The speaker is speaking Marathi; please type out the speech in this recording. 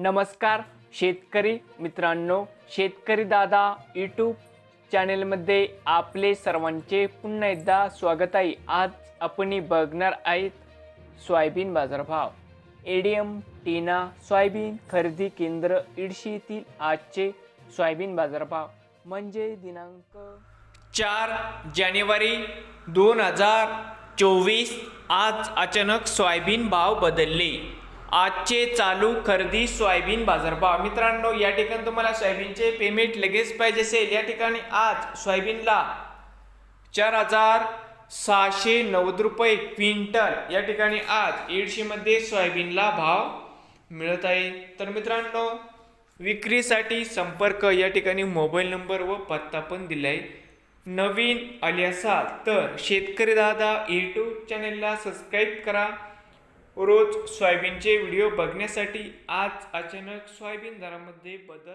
नमस्कार शेतकरी मित्रांनो शेतकरी दादा यूट्यूब चॅनेलमध्ये आपले सर्वांचे पुन्हा एकदा स्वागत आहे. आज आपण बघणार आहेत सोयाबीन बाजारभाव. एडीएम टीना सोयाबीन खरेदी केंद्र इडशी आजचे सोयाबीन बाजारभाव. म्हणजे दिनांक चार जानेवारी दोन हजार चोवीस आज अचानक सोयाबीन भाव बदलले. आजचे चालू खरेदी सोयाबीन बाजारभाव. मित्रांनो या ठिकाणी तुम्हाला सोयाबीनचे पेमेंट लगेच पाहिजे असेल. या ठिकाणी आज सोयाबीनला चार हजार सहाशे नव्वद रुपये क्विंटल. या ठिकाणी आज एडशीमध्ये सोयाबीनला भाव मिळत आहे. तर मित्रांनो विक्रीसाठी संपर्क. या ठिकाणी मोबाईल नंबर व पत्ता पण दिला आहे नवीन आले असाल तर शेतकरी दादा यूट्यूब चॅनेलला सबस्क्राईब करा. रोज सोयाबीनचे व्हिडिओ बघण्यासाठी आज अचानक सोयाबीन दरामध्ये बदल